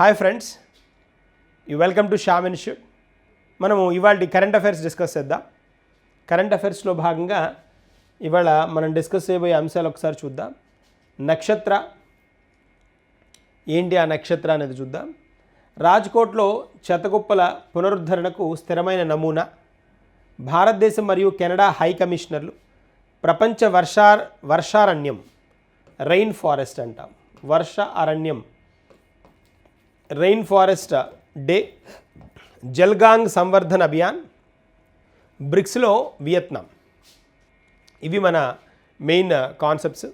Hi friends you welcome to Sham institute మనము ఇవాళ current affairs discuss చేద్దాం. Current అఫైర్స్లో భాగంగా ఇవాళ మనం డిస్కస్ చేయబోయే అంశాలు ఒకసారి చూద్దాం. నక్షత్ర ఏంటి ఆ నక్షత్ర అనేది చూద్దాం. రాజ్కోట్లో చెతగుప్పల పునరుద్ధరణకు స్థిరమైన నమూనా. భారతదేశం మరియు కెనడా హై కమిషనర్లు. ప్రపంచ వర్షా వర్షారణ్యం రెయిన్ ఫారెస్ట్ అంటాం. వర్ష అరణ్యం rain forest day Jalganga Samvardhan Abhiyan బ్రిక్స్లో Vietnam ఇవి మన main concepts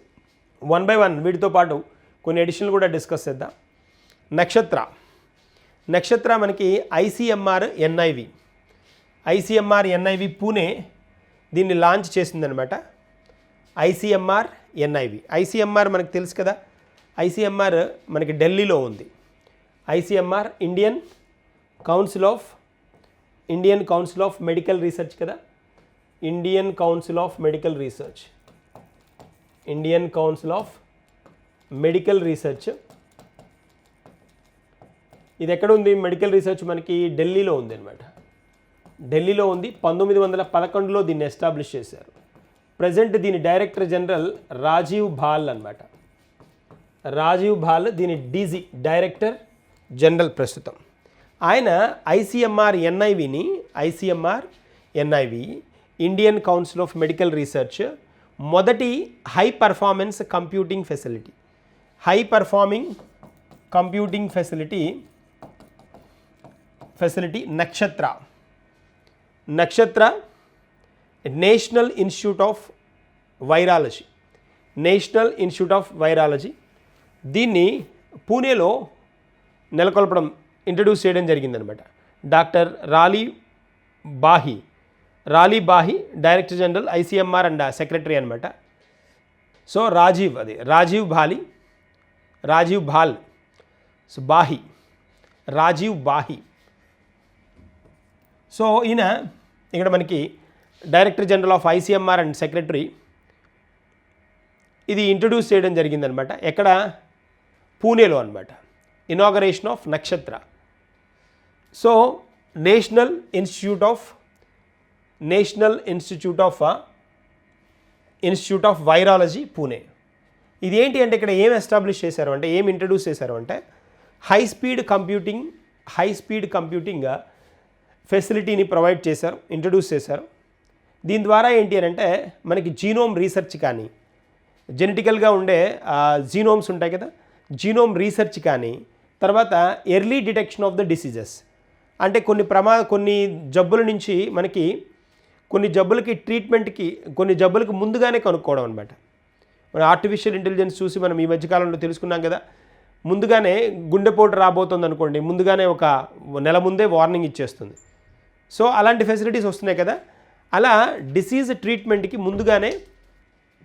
one by one వీటితో పాటు కొన్ని ఎడిషన్లు కూడా డిస్కస్ చేద్దాం. నక్షత్ర. నక్షత్ర మనకి ICMR NIV ICMR NIV Pune దీన్ని లాంచ్ చేసిందనమాట ఐసీఎంఆర్ ఎన్ఐవి ఐసీఎంఆర్ మనకు తెలుసు కదా? ఐసీఎంఆర్ మనకి ఢిల్లీలో ఉంది. ICMR Indian Council of Indian Council of Medical Research కదా? Indian Council of Medical Research Indian Council of Medical Research ఇది ఎక్కడ ఉంది? మెడికల్ రీసెర్చ్ మనకి ఢిల్లీలో ఉంది అనమాట ఢిల్లీలో ఉంది. పంతొమ్మిది వందల పదకొండులో దీన్ని ఎస్టాబ్లిష్ చేశారు. ప్రజెంట్ దీని డైరెక్టర్ జనరల్ రాజీవ్ భాల్ అనమాట రాజీవ్ భాల్ దీని డీజీ డైరెక్టర్ జనరల్ ప్రస్తుతం. ఆయన ICMR ఎన్ఐవిని ICMR NIV Indian Council of Medical Research మొదటి high performance computing facility. High performing computing facility facility Nakshatra. Nakshatra National Institute of Virology. National Institute of Virology. దీన్ని పూణేలో నెలకొల్పడం introduce చేయడం జరిగిందనమాట. Doctor Rali Bahi Rali Bahi director general ICMR and secretary అనమాట. So Rajiv అది Rajiv Bhali Rajiv Bala so Bahi Rajiv Bahi. So ఈయన ఇక్కడ మనకి director general of ICMR and secretary ఇది ఇంట్రడ్యూస్ చేయడం జరిగిందనమాట. ఎక్కడ? పూణేలో అనమాట. Inauguration of Nakshatra so National Institute of National Institute of Institute of Virology Pune ఇది ఏంటి అంటే ఇక్కడ ఏం ఎస్టాబ్లిష్ చేశారు అంటే ఏం ఇంట్రడ్యూస్ చేశారు అంటే high speed computing high speed computing ఫెసిలిటీని provide చేశారు ఇంట్రడ్యూస్ చేశారు. దీని ద్వారా ఏంటి అని అంటే మనకి జీనోమ్ రీసెర్చ్ కానీ జెనెటికల్గా ఉండే uh, జీనోమ్స్ ఉంటాయి కదా జీనోమ్ రీసెర్చ్ కానీ తర్వాత early detection of the diseases అంటే కొన్ని ప్రమా కొన్ని జబ్బుల నుంచి మనకి కొన్ని జబ్బులకి ట్రీట్మెంట్కి కొన్ని జబ్బులకి ముందుగానే కనుక్కోవడం అనమాట మన ఆర్టిఫిషియల్ ఇంటెలిజెన్స్ చూసి మనం ఈ మధ్యకాలంలో తెలుసుకున్నాం కదా ముందుగానే గుండెపోటు రాబోతుంది అనుకోండి ముందుగానే ఒక నెల ముందే వార్నింగ్ ఇచ్చేస్తుంది. సో అలాంటి ఫెసిలిటీస్ వస్తున్నాయి కదా అలా డిసీజ్ ట్రీట్మెంట్కి ముందుగానే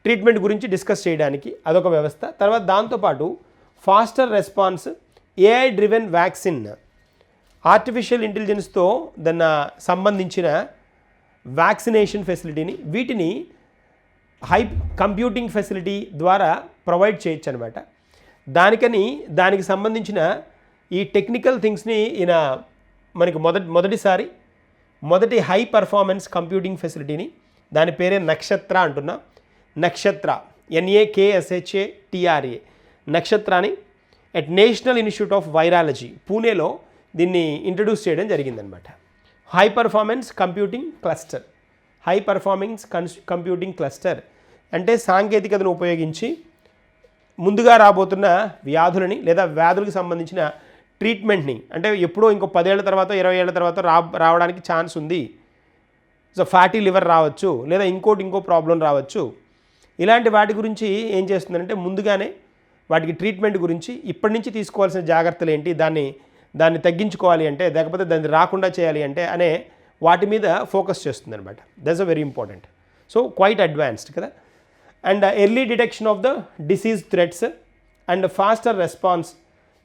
ట్రీట్మెంట్ గురించి డిస్కస్ చేయడానికి అదొక వ్యవస్థ. తర్వాత దాంతోపాటు faster response AI driven vaccine artificial ఇంటెలిజెన్స్తో దాన్ని సంబంధించిన వ్యాక్సినేషన్ ఫెసిలిటీని వీటిని హై కంప్యూటింగ్ ఫెసిలిటీ ద్వారా ప్రొవైడ్ చేయొచ్చు అనమాట దానికని దానికి సంబంధించిన ఈ టెక్నికల్ థింగ్స్ని ఈయన మనకి మొదటి మొదటిసారి మొదటి హై పర్ఫార్మెన్స్ కంప్యూటింగ్ ఫెసిలిటీని దాని పేరే నక్షత్ర అంటున్నా. Nakshatra N A K S H A T R A నక్షత్రాన్ని at National Institute of Virology పూణేలో దీన్ని ఇంట్రడ్యూస్ చేయడం జరిగిందనమాట. High performance computing cluster high performings cons computing cluster అంటే సాంకేతికతను ఉపయోగించి ముందుగా రాబోతున్న వ్యాధులని లేదా వ్యాధులకు సంబంధించిన ట్రీట్మెంట్ని అంటే ఎప్పుడో ఇంకో పదేళ్ళ తర్వాత ఇరవై ఏళ్ళ తర్వాత రా రావడానికి ఛాన్స్ ఉంది. సో ఫ్యాటీ లివర్ రావచ్చు లేదా ఇంకోటి ఇంకో ప్రాబ్లం రావచ్చు. ఇలాంటి వాటి గురించి ఏం చేస్తుందంటే ముందుగానే వాటికి ట్రీట్మెంట్ గురించి ఇప్పటి నుంచి తీసుకోవాల్సిన జాగ్రత్తలు ఏంటి? దాన్ని దాన్ని తగ్గించుకోవాలి అంటే లేకపోతే దాన్ని రాకుండా చేయాలి అంటే అనే వాటి మీద ఫోకస్ చేస్తుంది అనమాట that's a very important so quite advanced కదా and early detection of the disease threats and faster response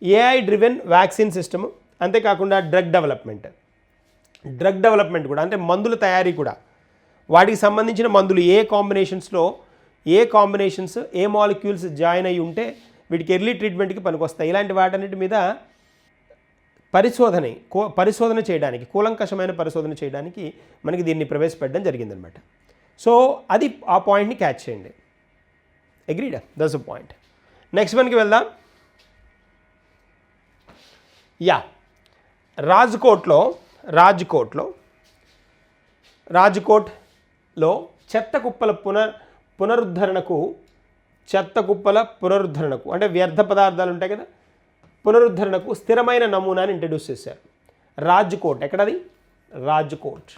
AI driven vaccine system అంతేకాకుండా డ్రగ్ డెవలప్మెంట్ డ్రగ్ డెవలప్మెంట్ కూడా అంటే మందుల తయారీ కూడా. వాటికి సంబంధించిన మందులు ఏ కాంబినేషన్స్లో ఏ కాంబినేషన్స్ ఏ మాలిక్యూల్స్ జాయిన్ అయి ఉంటే వీటికి ఎర్లీ ట్రీట్మెంట్కి పనికొస్తాయి. ఇలాంటి వాటన్నిటి మీద పరిశోధన కో పరిశోధన చేయడానికి కూలంకషమైన పరిశోధన చేయడానికి మనకి దీన్ని ప్రవేశపెట్టడం జరిగిందనమాట. సో అది ఆ పాయింట్ని క్యాచ్ చేయండి. అగ్రీడా దట్స్ అ పాయింట్ నెక్స్ట్ మనకి వెళ్దాం. యా రాజ్కోట్లో రాజ్కోట్లో రాజ్కోట్లో చెత్త కుప్పల పునర్ పునరుద్ధరణకు చెత్త కుప్పల పునరుద్ధరణకు అంటే వ్యర్థ పదార్థాలు ఉంటాయి కదా పునరుద్ధరణకు స్థిరమైన నమూనాని ఇంట్రడ్యూస్ చేశారు. రాజ్కోట్ ఎక్కడది? రాజ్కోట్.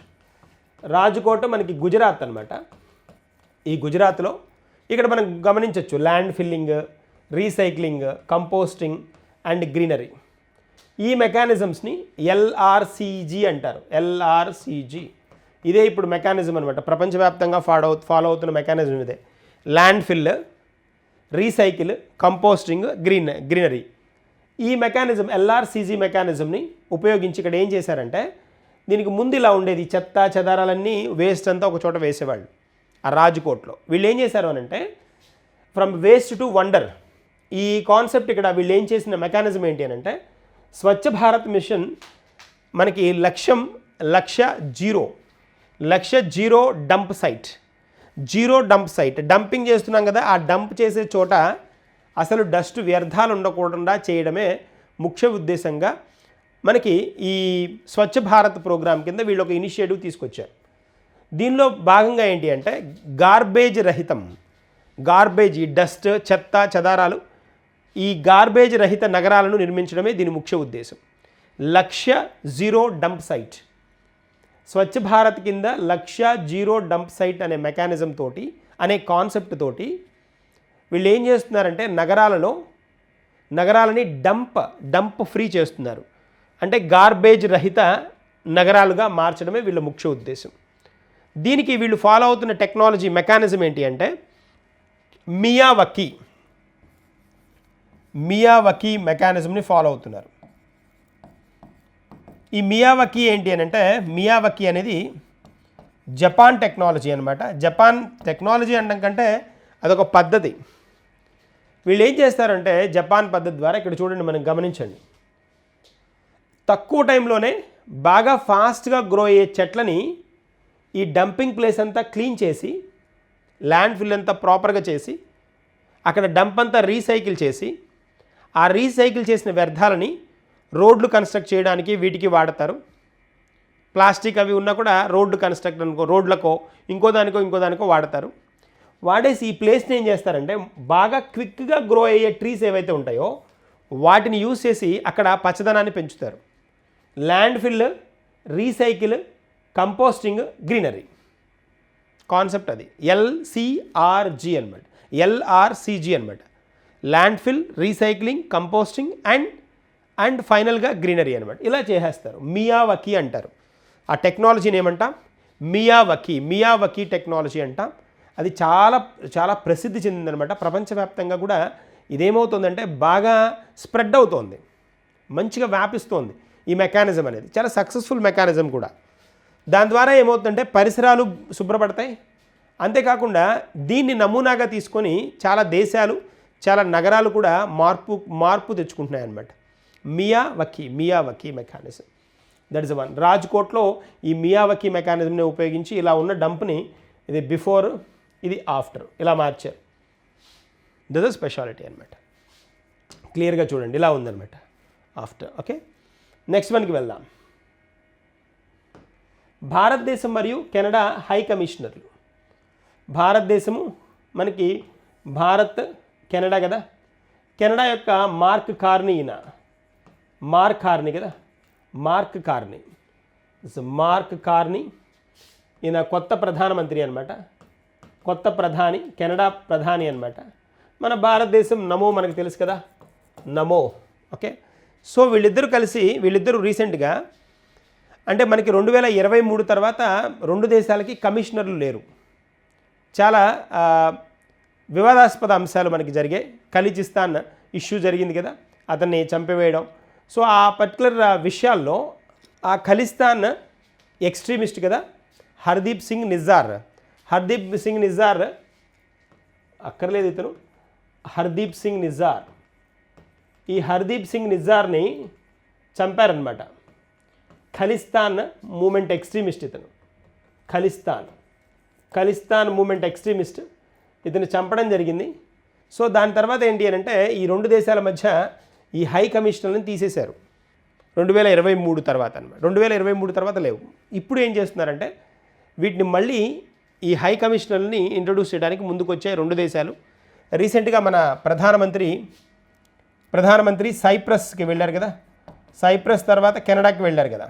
రాజ్కోట్ మనకి గుజరాత్ అనమాట ఈ గుజరాత్లో ఇక్కడ మనం గమనించవచ్చు land filling recycling composting and greenery ఈ మెకానిజమ్స్ని ఎల్ఆర్సిజి అంటారు. ఎల్ఆర్సిజి ఇదే ఇప్పుడు మెకానిజం అనమాట ప్రపంచవ్యాప్తంగా ఫాలో ఫాలో అవుతున్న మెకానిజం ఇదే. Land fill recycle composting green greenery ఈ మెకానిజం ఎల్ఆర్సీజీ మెకానిజంని ఉపయోగించి ఇక్కడ ఏం చేశారంటే దీనికి ముందు ఇలా ఉండేది చెత్త చెదారాలన్నీ వేస్ట్ అంతా ఒక చోట వేసేవాళ్ళు ఆ రాజ్కోట్లో. వీళ్ళు ఏం చేశారు అని అంటే ఫ్రమ్ వేస్ట్ టు వండర్ ఈ కాన్సెప్ట్ ఇక్కడ వీళ్ళు ఏం చేసిన మెకానిజం ఏంటి అని అంటే స్వచ్ఛ భారత్ మిషన్ మనకి లక్ష్యం లక్ష జీరో లక్ష zero dump site. Zero dump site. Dumping చేస్తున్నాం కదా ఆ డంప్ చేసే చోట అసలు డస్ట్ వ్యర్థాలు ఉండకుండా చేయడమే ముఖ్య ఉద్దేశంగా మనకి ఈ స్వచ్ఛ భారత్ ప్రోగ్రాం కింద వీళ్ళు ఒక ఇనిషియేటివ్ తీసుకొచ్చారు. దీనిలో భాగంగా ఏంటి అంటే గార్బేజ్ రహితం గార్బేజ్ ఈ డస్ట్ చెత్త చెదారాలు ఈ గార్బేజ్ రహిత నగరాలను నిర్మించడమే దీని ముఖ్య ఉద్దేశం. లక్ష్య zero dump site. Swachh Bharat కింద లక్ష్య జీరో డంప్ సైట్ అనే మెకానిజం తోటి అనే కాన్సెప్ట్ తోటి వీళ్ళు ఏం చేస్తున్నారంటే నగరాలలో నగరాలని డంప్ డంప్ ఫ్రీ చేస్తున్నారు. అంటే గార్బేజ్ రహిత నగరాలుగా మార్చడమే వీళ్ళ ముఖ్య ఉద్దేశం. దీనికి వీళ్ళు ఫాలో అవుతున్న టెక్నాలజీ మెకానిజం ఏంటి అంటే మియావకీ మియావకీ మెకానిజంని ఫాలో అవుతున్నారు. ఈ మియావకీ ఏంటి అని అంటే మియావకీ అనేది జపాన్ టెక్నాలజీ అనమాట జపాన్ టెక్నాలజీ అనడం కంటే అదొక పద్ధతి. వీళ్ళు ఏం చేస్తారంటే జపాన్ పద్ధతి ద్వారా ఇక్కడ చూడండి మనం గమనించండి. తక్కువ టైంలోనే బాగా ఫాస్ట్గా గ్రో అయ్యే చెట్లని ఈ డంపింగ్ ప్లేస్ అంతా క్లీన్ చేసి ల్యాండ్ ఫిల్ అంతా ప్రాపర్గా చేసి అక్కడ డంప్ అంతా రీసైకిల్ చేసి ఆ రీసైకిల్ చేసిన వ్యర్థాలని రోడ్లు కన్స్ట్రక్ట్ చేయడానికి వీటికి వాడతారు. ప్లాస్టిక్ అవి ఉన్నా కూడా రోడ్డు కన్స్ట్రక్ట్ అనుకో రోడ్లకో ఇంకో దానికో ఇంకో దానికో వాడతారు. వాడేసి ఈ ప్లేస్ని ఏం చేస్తారంటే బాగా క్విక్గా గ్రో అయ్యే ట్రీస్ ఏవైతే ఉంటాయో వాటిని యూజ్ చేసి అక్కడ పచ్చదనాన్ని పెంచుతారు. Land fill recycle composting greenery. Concept అది. ఎల్సిఆర్జి అనమాట ఎల్ఆర్సిజి అనమాట land fill recycling composting and and ఫైనల్గా గ్రీనరీ అనమాట ఇలా చేసేస్తారు. మియావకి అంటారు. ఆ టెక్నాలజీని ఏమంటాం? మియావకి మియావకి టెక్నాలజీ అంటాం. అది చాలా చాలా ప్రసిద్ధి చెందిందనమాట ప్రపంచవ్యాప్తంగా కూడా ఇదేమవుతుందంటే బాగా స్ప్రెడ్ అవుతోంది. మంచిగా వ్యాపిస్తోంది ఈ మెకానిజం అనేది. చాలా సక్సెస్ఫుల్ మెకానిజం కూడా. దాని ద్వారా ఏమవుతుందంటే పరిసరాలు శుభ్రపడతాయి. అంతేకాకుండా దీన్ని నమూనాగా తీసుకొని చాలా దేశాలు చాలా నగరాలు కూడా మార్పు మార్పు తెచ్చుకుంటున్నాయి అన్నమాట Miya Miyawaki mechanism. That is one రాజ్కోట్లో ఈ మియావకీ మెకానిజంని ఉపయోగించి ఇలా ఉన్న డంప్ని ఇది బిఫోర్ ఇది ఆఫ్టర్ ఇలా మార్చారు. దిస్ ఇస్ స్పెషాలిటీ అనమాట క్లియర్గా చూడండి ఇలా ఉందన్నమాట. After okay? నెక్స్ట్ వన్కి వెళ్దాం. భారతదేశం మరియు కెనడా హై కమిషనర్లు. భారతదేశము మనకి భారత్ కెనడా కదా? కెనడా యొక్క మార్క్ కార్ని ఈయన మార్క్ కార్ని కదా? Mark Carney. Mark Carney. ఈయన కొత్త ప్రధానమంత్రి అనమాట కొత్త ప్రధాని కెనడా ప్రధాని అనమాట మన భారతదేశం నమో మనకు తెలుసు కదా? నమో. ఓకే? సో వీళ్ళిద్దరూ కలిసి వీళ్ళిద్దరూ రీసెంట్గా అంటే మనకి రెండు వేల ఇరవై మూడు తర్వాత రెండు దేశాలకి కమిషనర్లు లేరు. చాలా వివాదాస్పద అంశాలు మనకి జరిగాయి. ఖలిజిస్తాన్ ఇష్యూ జరిగింది కదా? అతన్ని చంపివేయడం సో ఆ పర్టికులర్ విషయాల్లో ఆ ఖలిస్తాన్ ఎక్స్ట్రీమిస్ట్ కదా హర్దీప్ సింగ్ నిజార్. హర్దీప్ సింగ్ నిజార్ అక్కర్లేదు ఇతను. హర్దీప్ సింగ్ నిజార్. ఈ హర్దీప్ సింగ్ నిజార్ని చంపారనమాట ఖలిస్తాన్ మూమెంట్ ఎక్స్ట్రీమిస్ట్ ఇతను. ఖలిస్తాన్. ఖలిస్తాన్ మూమెంట్ ఎక్స్ట్రీమిస్ట్ ఇతను చంపడం జరిగింది. సో దాని తర్వాత ఏంటి అని అంటే ఈ రెండు దేశాల మధ్య ఈ హై కమిషనర్ని తీసేశారు. రెండు వేల ఇరవై మూడు తర్వాత అనమాట రెండు వేల ఇరవై మూడు తర్వాత లేవు. ఇప్పుడు ఏం చేస్తున్నారంటే వీటిని మళ్ళీ ఈ హై కమిషనర్ని ఇంట్రడ్యూస్ చేయడానికి ముందుకొచ్చాయి రెండు దేశాలు. రీసెంట్గా మన ప్రధానమంత్రి ప్రధానమంత్రి సైప్రస్కి వెళ్ళారు కదా. సైప్రస్ తర్వాత కెనడాకి వెళ్ళారు కదా.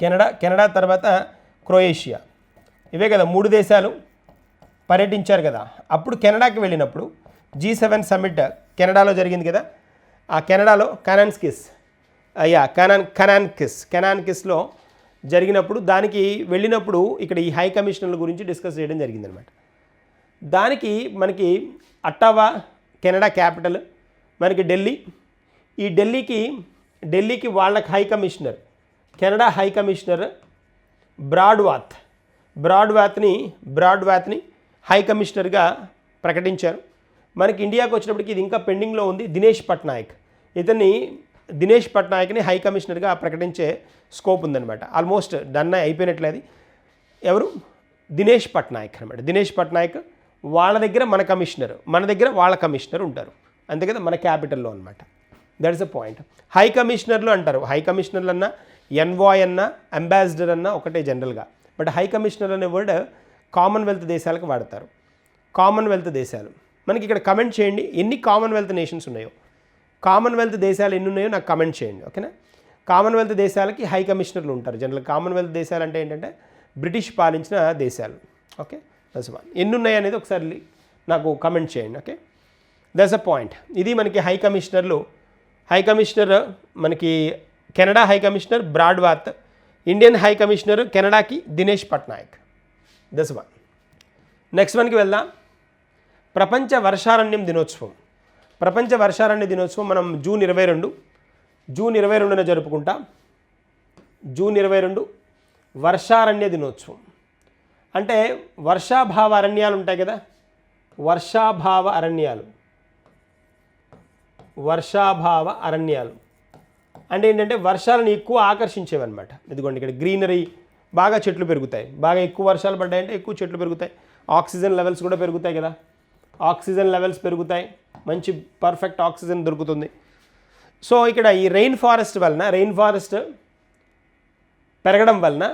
కెనడా కెనడా తర్వాత క్రొయేషియా. ఇవే కదా మూడు దేశాలు పర్యటించారు కదా. అప్పుడు కెనడాకి వెళ్ళినప్పుడు జీ సెవెన్ సమ్మిట్ కెనడాలో జరిగింది కదా. కెనడాలో కనాన్స్కిస్. అయ్యా కనాన్ కనాన్కిస్. కెనాన్కిస్లో జరిగినప్పుడు దానికి వెళ్ళినప్పుడు ఇక్కడ ఈ హై కమిషనర్ల గురించి డిస్కస్ చేయడం జరిగిందనమాట దానికి మనకి అట్టావా కెనడా క్యాపిటల్ మనకి ఢిల్లీ. ఈ ఢిల్లీకి ఢిల్లీకి వాళ్ళకి high commissioner Canada high commissioner బ్రాడ్వాత్. బ్రాడ్వాత్ని బ్రాడ్వాత్ని హై కమిషనర్గా ప్రకటించారు. మనకి ఇండియాకి వచ్చినప్పటికి ఇది ఇంకా పెండింగ్లో ఉంది. దినేష్ పట్నాయక్. ఇతన్ని దినేష్ పట్నాయక్ని హై కమిషనర్గా ప్రకటించే స్కోప్ ఉందన్నమాట. ఆల్మోస్ట్ డన్ అయిపోయినట్లేదు ఎవరు? దినేష్ పట్నాయక్ అనమాట దినేష్ పట్నాయక్ వాళ్ళ దగ్గర మన కమిషనర్ మన దగ్గర వాళ్ళ కమిషనర్ ఉంటారు. అంతే కదా? మన క్యాపిటల్లో అనమాట దట్స్ అ పాయింట్ హై కమిషనర్లు అంటారు. హై కమిషనర్లు అన్నా ఎన్వాయ్ అన్నా అంబాసిడర్ అన్నా ఒకటే జనరల్గా. బట్ హై కమిషనర్ అనే వర్డ్ కామన్వెల్త్ దేశాలకు వాడతారు. కామన్వెల్త్ దేశాలు. మనకి ఇక్కడ కమెంట్ చేయండి. ఎన్ని కామన్వెల్త్ నేషన్స్ ఉన్నాయో. కామన్వెల్త్ దేశాలు ఎన్ని ఉన్నాయో నాకు కమెంట్ చేయండి ఓకేనా కామన్వెల్త్ దేశాలకి హై కమిషనర్లు ఉంటారు. జనరల్ కామన్వెల్త్ దేశాలు అంటే ఏంటంటే బ్రిటిష్ పాలించిన దేశాలు ఓకే దస్ వన్ ఎన్ని ఉన్నాయి అనేది ఒకసారి నాకు కమెంట్ చేయండి ఓకే దట్స్ అ పాయింట్ ఇది మనకి హై కమిషనర్లు హై కమిషనర్ మనకి కెనడా హై కమిషనర్ బ్రాడ్వాత్ Indian high commissioner కెనడాకి Dinesh Patnaik this one next వన్కి వెళ్దాం. ప్రపంచ వర్షారణ్యం దినోత్సవం. ప్రపంచ వర్షారణ్య దినోత్సవం మనం జూన్ ఇరవై రెండు జూన్ ఇరవై రెండున జరుపుకుంటాం. జూన్ ఇరవై రెండు వర్షారణ్య దినోత్సవం. అంటే వర్షాభావ అరణ్యాలు ఉంటాయి కదా? వర్షాభావ అరణ్యాలు. వర్షాభావ అరణ్యాలు. అంటే ఏంటంటే వర్షాలను ఎక్కువ ఆకర్షించేవన్నమాట. ఇదిగోండి ఇక్కడ గ్రీనరీ బాగా చెట్లు పెరుగుతాయి. బాగా ఎక్కువ వర్షాలు పడ్డాయంటే ఎక్కువ చెట్లు పెరుగుతాయి. ఆక్సిజన్ లెవెల్స్ కూడా పెరుగుతాయి కదా? ఆక్సిజన్ లెవెల్స్ పెరుగుతాయి. మంచి పర్ఫెక్ట్ ఆక్సిజన్ దొరుకుతుంది. సో ఇక్కడ ఈ రెయిన్ ఫారెస్ట్ వలన రెయిన్ ఫారెస్ట్ పెరగడం వలన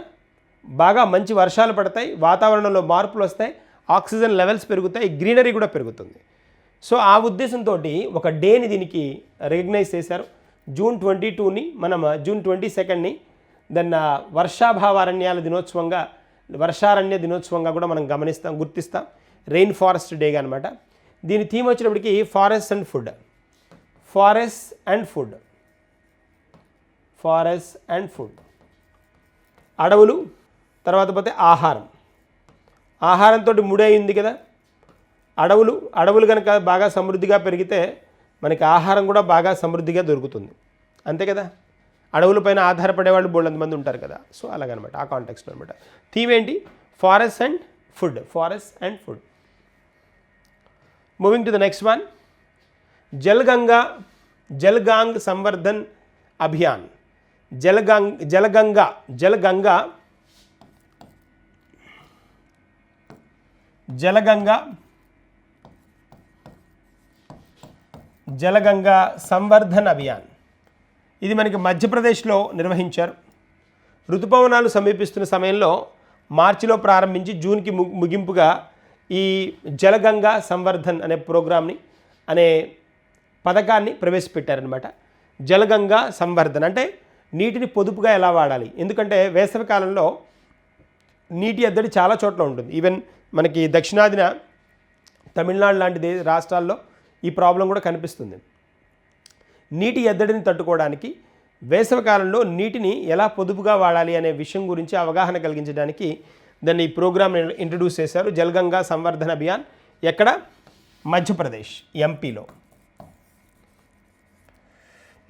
బాగా మంచి వర్షాలు పడతాయి వాతావరణంలో మార్పులు వస్తాయి ఆక్సిజన్ లెవెల్స్ పెరుగుతాయి గ్రీనరీ కూడా పెరుగుతుంది. సో ఆ ఉద్దేశంతో ఒక డేని దీనికి రికగ్నైజ్ చేశారు. జూన్ ట్వంటీ టూని మనం జూన్ ట్వంటీ సెకండ్ని దాన్ని వర్షాభావారణ్యాల దినోత్సవంగా వర్షారణ్య దినోత్సవంగా కూడా మనం గమనిస్తాం గుర్తిస్తాం. రెయిన్ ఫారెస్ట్ డేగా అనమాట దీని థీమ్ వచ్చినప్పటికి forest and food forest and food forest and food అడవులు తర్వాత పోతే ఆహారం. ఆహారంతో ముడి అయింది కదా. అడవులు అడవులు కనుక బాగా సమృద్ధిగా పెరిగితే మనకి ఆహారం కూడా బాగా సమృద్ధిగా దొరుకుతుంది. అంతే కదా? అడవులపైన ఆధారపడే వాళ్ళు బోళ్ళంత మంది ఉంటారు కదా. సో అలాగనమాట. ఆ కాంటెక్స్లో అనమాట థీమ్ ఏంటి? Forest and food forest and food moving to the next one Jalganga Jalganga Samvardhan Abhiyan Jalganga Jalganga Jalganga Jalganga Jalganga Samvardhan Abhiyan ఇది మనకి మధ్యప్రదేశ్లో నిర్వహించారు. ఋతుపవనాలు సమీపిస్తున్న సమయంలో మార్చిలో ప్రారంభించి జూన్కి ము- ముగింపుగా ఈ జలగంగా సంవర్ధన్ అనే ప్రోగ్రామ్ని అనే పథకాన్ని ప్రవేశపెట్టారనమాట జలగంగా సంవర్ధన్ అంటే నీటిని పొదుపుగా ఎలా వాడాలి? ఎందుకంటే వేసవి కాలంలో నీటి ఎద్దడి చాలా చోట్ల ఉంటుంది. ఈవెన్ మనకి దక్షిణాదిన తమిళనాడు లాంటి రాష్ట్రాల్లో ఈ ప్రాబ్లం కూడా కనిపిస్తుంది. నీటి ఎద్దడిని తట్టుకోవడానికి వేసవికాలంలో నీటిని ఎలా పొదుపుగా వాడాలి అనే విషయం గురించి అవగాహన కలిగించడానికి దాన్ని ఈ ప్రోగ్రామ్ ఇంట్రడ్యూస్ చేశారు. జల్గంగా సంవర్ధన అభియాన్. ఎక్కడ? మధ్యప్రదేశ్ ఎంపీలో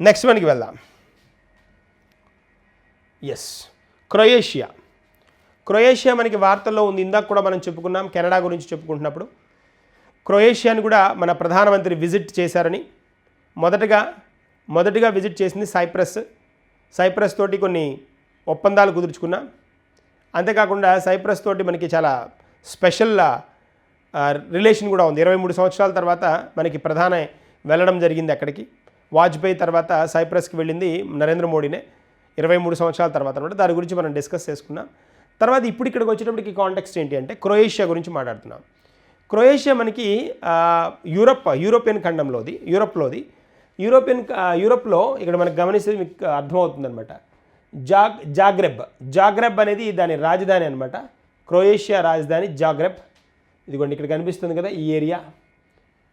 నెక్స్ట్ వన్కి వెళ్దాం. Yes Croatia. క్రొయేషియా మనకి వార్తల్లో ఉంది. ఇందాక కూడా మనం చెప్పుకున్నాం. కెనడా గురించి చెప్పుకుంటున్నప్పుడు. క్రొయేషియాని కూడా మన ప్రధానమంత్రి విజిట్ చేశారని. మొదటగా మొదటిగా విజిట్ చేసింది సైప్రస్. సైప్రస్ తోటి కొన్ని ఒప్పందాలు కుదుర్చుకున్నాం. అంతేకాకుండా సైప్రస్ తోటి మనకి చాలా స్పెషల్ రిలేషన్ కూడా ఉంది. ఇరవై మూడు సంవత్సరాల తర్వాత మనకి ప్రధాన వెళ్ళడం జరిగింది అక్కడికి. వాజ్పేయి తర్వాత సైప్రస్కి వెళ్ళింది నరేంద్ర మోడీనే. ఇరవై మూడు సంవత్సరాల తర్వాత అనమాట దాని గురించి మనం డిస్కస్ చేసుకున్నాం. తర్వాత ఇప్పుడు ఇక్కడికి వచ్చేటప్పటికి కాంటెక్స్ట్ ఏంటి అంటే క్రొయేషియా గురించి మాట్లాడుతున్నాం. క్రొయేషియా మనకి యూరప్ యూరోపియన్ ఖండంలోది యూరప్లోది. యూరోపియన్ యూరప్లో ఇక్కడ మనకు గమనిస్తే మీకు అర్థమవుతుందన్నమాట. జాగ్ జాగ్రెబ్. జాగ్రెబ్ అనేది దాని రాజధాని అనమాట క్రొయేషియా రాజధాని జాగ్రెబ్. ఇదిగోండి ఇక్కడ కనిపిస్తుంది కదా ఈ ఏరియా.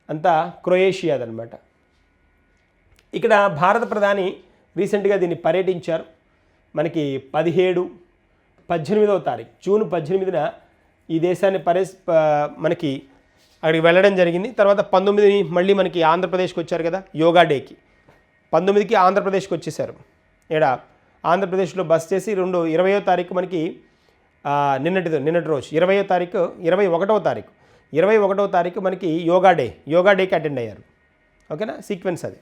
అంతా క్రొయేషియాదనమాట ఇక్కడ భారత ప్రధాని రీసెంట్గా దీన్ని పర్యటించారు. మనకి పదిహేడు పద్దెనిమిదవ తారీఖు జూన్ పద్దెనిమిదిన ఈ దేశాన్ని పర్య మనకి అక్కడికి వెళ్ళడం జరిగింది. తర్వాత పంతొమ్మిది మళ్ళీ మనకి ఆంధ్రప్రదేశ్కి వచ్చారు కదా యోగా డేకి. పంతొమ్మిదికి ఆంధ్రప్రదేశ్కి వచ్చేసారు. ఇక్కడ ఆంధ్రప్రదేశ్లో బస్ చేసి రెండు ఇరవయో తారీఖు మనకి నిన్నటి నిన్నటి రోజు ఇరవయో తారీఖు ఇరవై ఒకటవ తారీఖు ఇరవై ఒకటవ తారీఖు మనకి యోగా డే యోగా డేకి అటెండ్ అయ్యారు. ఓకేనా? సీక్వెన్స్ అది.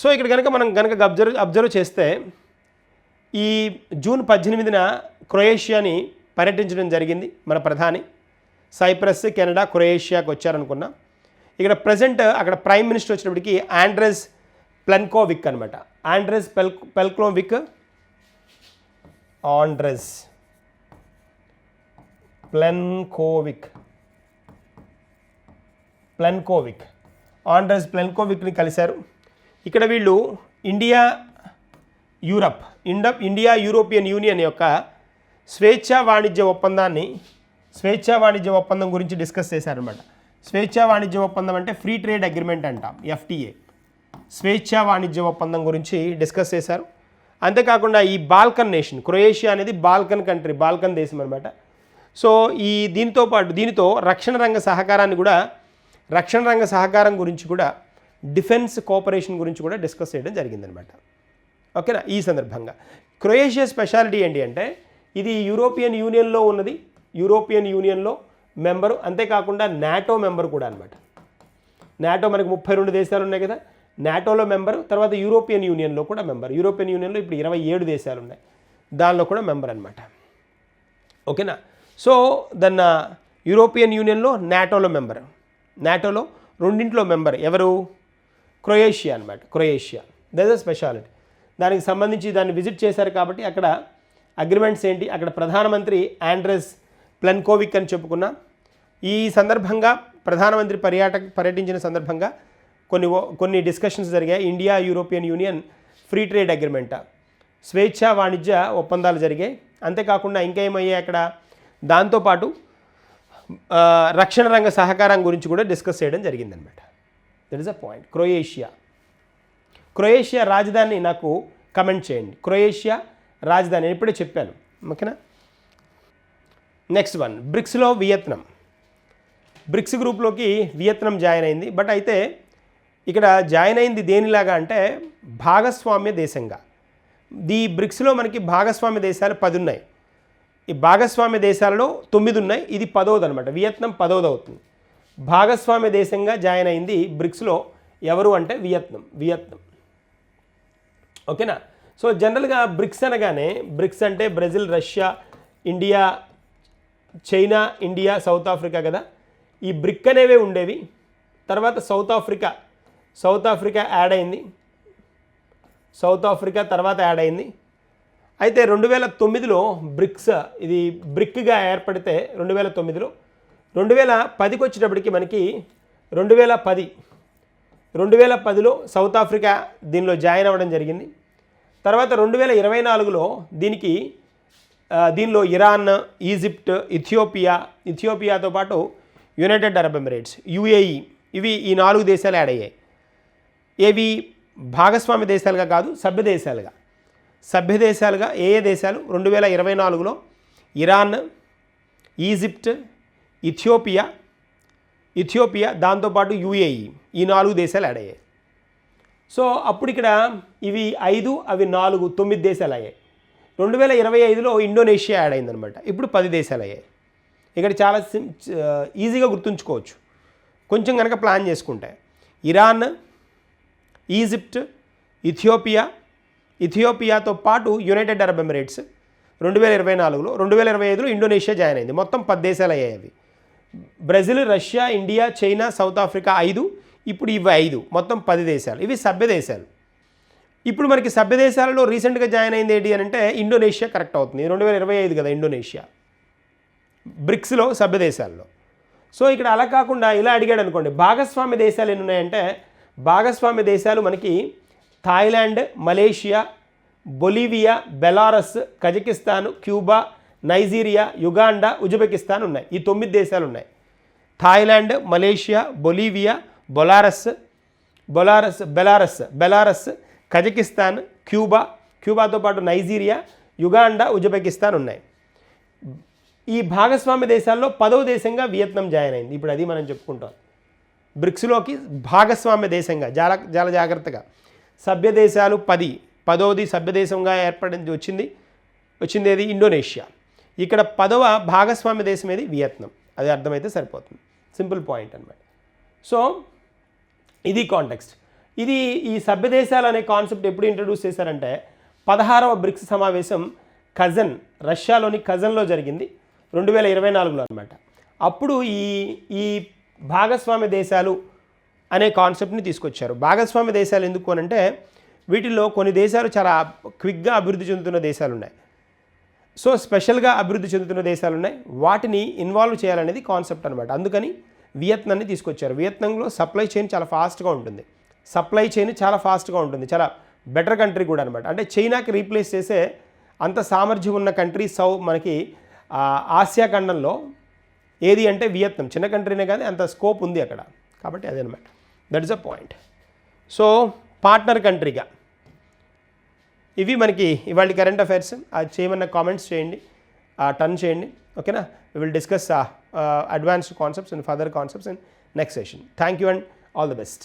సో ఇక్కడ కనుక మనం కనుక అబ్జర్వ్ అబ్జర్వ్ చేస్తే ఈ జూన్ పద్దెనిమిదిన క్రొయేషియాని పర్యటించడం జరిగింది మన ప్రధాని. సైప్రస్ కెనడా క్రొయేషియాకి వచ్చారనుకున్నాం. ఇక్కడ ప్రజెంట్ అక్కడ ప్రైమ్ మినిస్టర్ వచ్చినప్పటికీ ఆండ్రెస్ ప్లెన్కోవిక్ అనమాట Andrej pel Plenkovic Andrej Plenkovic. Plenkovic. Andrej ప్లెన్కోవిక్ని కలిశారు. ఇక్కడ వీళ్ళు India Europe ఇండ India European Union యొక్క స్వేచ్ఛా వాణిజ్య ఒప్పందాన్ని స్వేచ్ఛా వాణిజ్య ఒప్పందం గురించి డిస్కస్ చేశారనమాట స్వేచ్ఛా వాణిజ్య ఒప్పందం అంటే ఫ్రీ ట్రేడ్ అగ్రిమెంట్ అంటాం ఎఫ్టీఏ. స్వేచ్ఛా వాణిజ్య ఒప్పందం గురించి డిస్కస్ చేశారు. అంతేకాకుండా ఈ బాల్కన్ నేషన్ క్రొయేషియా అనేది బాల్కన్ కంట్రీ బాల్కన్ దేశం అనమాట సో ఈ దీంతో పాటు దీనితో రక్షణ రంగ సహకారాన్ని కూడా రక్షణ రంగ సహకారం గురించి కూడా డిఫెన్స్ కోఆపరేషన్ గురించి కూడా డిస్కస్ చేయడం జరిగిందనమాట ఓకేనా? ఈ సందర్భంగా. క్రొయేషియా స్పెషాలిటీ ఏంటి అంటే ఇది యూరోపియన్ యూనియన్లో ఉన్నది యూరోపియన్ యూనియన్లో మెంబరు అంతేకాకుండా నాటో మెంబర్ కూడా అనమాట నాటో మనకి ముప్పై రెండు దేశాలు ఉన్నాయి కదా నాటోలో మెంబర్ తర్వాత యూరోపియన్ యూనియన్లో కూడా మెంబర్. యూరోపియన్ యూనియన్లో ఇప్పుడు ఇరవై ఏడు దేశాలు ఉన్నాయి. దానిలో కూడా మెంబర్ అనమాట ఓకేనా? సో దన్న యూరోపియన్ యూనియన్లో నాటోలో మెంబర్. నాటోలో రెండింటిలో మెంబర్ ఎవరు? క్రొయేషియా అనమాట క్రొయేషియా. దట్ ఇస్ స్పెషాలిటీ దానికి సంబంధించి దాన్ని విజిట్ చేశారు కాబట్టి అక్కడ అగ్రిమెంట్స్ ఏంటి? అక్కడ ప్రధానమంత్రి ఆండ్రెస్ ప్లెన్కోవిక్ అని చెప్పుకున్నా. ఈ సందర్భంగా ప్రధానమంత్రి పర్యాటక పర్యటించిన సందర్భంగా కొన్ని కొన్ని డిస్కషన్స్ జరిగాయి. India European Union free trade agreement స్వేచ్ఛ వాణిజ్య ఒప్పందాలు జరిగాయి. అంతేకాకుండా ఇంకా ఏమయ్యాయి అక్కడ? దాంతోపాటు రక్షణ రంగ సహకారం గురించి కూడా డిస్కస్ చేయడం జరిగిందనమాట that is a point Croatia Croatia రాజధాని నాకు కమెంట్ చేయండి. క్రొయేషియా రాజధాని నేను ఇప్పుడే చెప్పాను. ఓకేనా? నెక్స్ట్ వన్ బ్రిక్స్లో వియత్నాం బ్రిక్స్ గ్రూప్లోకి వియత్నాం జాయిన్ అయింది. బట్ అయితే ఇక్కడ జాయిన్ అయింది దేనిలాగా అంటే భాగస్వామ్య దేశంగా. ఈ బ్రిక్స్లో మనకి భాగస్వామ్య దేశాలు పది ఉన్నాయి ఈ భాగస్వామ్య దేశాలలో తొమ్మిది ఉన్నాయి ఇది పదవది అనమాట వియత్నాం పదవది అవుతుంది భాగస్వామ్య దేశంగా జాయిన్ అయింది బ్రిక్స్లో ఎవరు అంటే వియత్నాం. వియత్నాం. ఓకేనా? సో జనరల్గా బ్రిక్స్ అనగానే బ్రిక్స్ అంటే Brazil Russia India China India South Africa కదా? ఈ బ్రిక్ అనేవే ఉండేవి. తర్వాత South Africa South Africa add అయింది. సౌత్ ఆఫ్రికా తర్వాత యాడ్ అయింది. అయితే రెండు వేల తొమ్మిదిలో బ్రిక్స్ ఇది బ్రిక్గా ఏర్పడితే రెండు వేల తొమ్మిదిలో రెండు వేల పదికి వచ్చేటప్పటికి మనకి రెండు వేల పది రెండు వేల పదిలో సౌత్ ఆఫ్రికా దీనిలో జాయిన్ అవ్వడం జరిగింది. తర్వాత రెండు వేల ఇరవై నాలుగులో దీనికి దీనిలో ఇరాన్ ఈజిప్ట్ ఇథియోపియా ఇథియోపియాతో పాటు యునైటెడ్ అరబ్ ఎమిరేట్స్ యుఏఈ ఇవి ఈ నాలుగు దేశాలు యాడ్ అయ్యాయి. ఏవి భాగస్వామి దేశాలుగా కాదు సభ్య దేశాలుగా. సభ్య దేశాలుగా ఏ ఏ దేశాలు? రెండు వేల ఇరవై నాలుగులో ఇరాన్ ఈజిప్ట్ ఇథియోపియా ఇథియోపియా దాంతోపాటు యుఏఈ ఈ నాలుగు దేశాలు యాడ్ అయ్యాయి. సో అప్పుడు ఇక్కడ ఇవి ఐదు అవి నాలుగు తొమ్మిది దేశాలు అయ్యాయి. రెండు వేల ఇరవై ఐదులో ఇండోనేషియా యాడ్ అయిందనమాట. ఇప్పుడు పది దేశాలు అయ్యాయి. ఇక్కడ చాలా ఈజీగా గుర్తుంచుకోవచ్చు. కొంచెం కనుక ప్లాన్ చేసుకుంటే ఇరాన్ ఈజిప్ట్ ఇథియోపియా ఇథియోపియాతో పాటు యునైటెడ్ అరబ్ ఎమిరేట్స్ రెండు వేల ఇరవై నాలుగులో రెండు వేల ఇరవై ఐదులో ఇండోనేషియా జాయిన్ అయింది. మొత్తం పది దేశాలు అయ్యాయి అవి. Brazil Russia India China South Africa ఐదు ఇప్పుడు ఇవి ఐదు. మొత్తం పది దేశాలు. ఇవి సభ్య దేశాలు. ఇప్పుడు మనకి సభ్య దేశాలలో రీసెంట్గా జాయిన్ అయింది ఏంటి అని అంటే ఇండోనేషియా కరెక్ట్ అవుతుంది. రెండు వేల ఇరవై ఐదు కదా ఇండోనేషియా. బ్రిక్స్లో సభ్య దేశాల్లో. సో ఇక్కడ అలా కాకుండా ఇలా అడిగాడు అనుకోండి భాగస్వామ్య దేశాలు ఎన్ని ఉన్నాయంటే భాగస్వామ్య దేశాలు మనకి Thailand Malaysia Bolivia Belarus Kazakhstan Cuba Nigeria Uganda Uzbekistan ఉన్నాయి. ఈ తొమ్మిది దేశాలు ఉన్నాయి. Thailand Malaysia Bolivia Belarus Belarus Belarus Belarus Kazakhstan Cuba క్యూబాతో పాటు నైజీరియా యుగాండా ఉజ్బెకిస్తాన్ ఉన్నాయి. ఈ భాగస్వామ్య దేశాల్లో పదవ దేశంగా వియత్నాం జాయిన్ అయింది. ఇప్పుడు అది మనం చెప్పుకుంటాం. బ్రిక్స్లోకి భాగస్వామ్య దేశంగా జాల చాలా జాగ్రత్తగా. సభ్య దేశాలు పది పదవది సభ్యదేశంగా ఏర్పడింది వచ్చింది వచ్చింది ఏది ఇండోనేషియా. ఇక్కడ పదవ భాగస్వామ్య దేశం ఏది వియత్నాం. అది అర్థమైతే సరిపోతుంది. సింపుల్ పాయింట్ అనమాట సో ఇది కాంటెక్స్ట్. ఇది ఈ సభ్య దేశాలు అనే కాన్సెప్ట్ ఎప్పుడు ఇంట్రడ్యూస్ చేశారంటే పదహారవ బ్రిక్స్ సమావేశం కజన్ రష్యాలోని కజన్లో జరిగింది రెండు వేల ఇరవై నాలుగులో అనమాట అప్పుడు ఈ ఈ భాగస్వామ్య దేశాలు అనే కాన్సెప్ట్ని తీసుకొచ్చారు. భాగస్వామ్య దేశాలు ఎందుకు అనంటే వీటిల్లో కొన్ని దేశాలు చాలా క్విక్గా అభివృద్ధి చెందుతున్న దేశాలు ఉన్నాయి. సో స్పెషల్గా అభివృద్ధి చెందుతున్న దేశాలు ఉన్నాయి. వాటిని ఇన్వాల్వ్ చేయాలనేది కాన్సెప్ట్ అనమాట అందుకని వియత్నాన్ని తీసుకొచ్చారు. వియత్నంలో సప్లై చైన్ చాలా ఫాస్ట్గా ఉంటుంది. సప్లై చైన్ చాలా ఫాస్ట్గా ఉంటుంది. చాలా బెటర్ కంట్రీ కూడా అనమాట అంటే చైనాకి రీప్లేస్ చేసే అంత సామర్థ్యం ఉన్న కంట్రీ సౌ మనకి ఆసియా ఖండంలో ఏది అంటే వియత్నం. చిన్న కంట్రీనే కానీ అంత స్కోప్ ఉంది అక్కడ. కాబట్టి అదే that is a point so partner కంట్రీగా. ఇవి మనకి ఇవాళ కరెంట్ అఫైర్స్ అది చేయమన్న కామెంట్స్ చేయండి. టర్న్ చేయండి. ఓకేనా will discuss advanced concepts and further concepts and next session thank you and all the best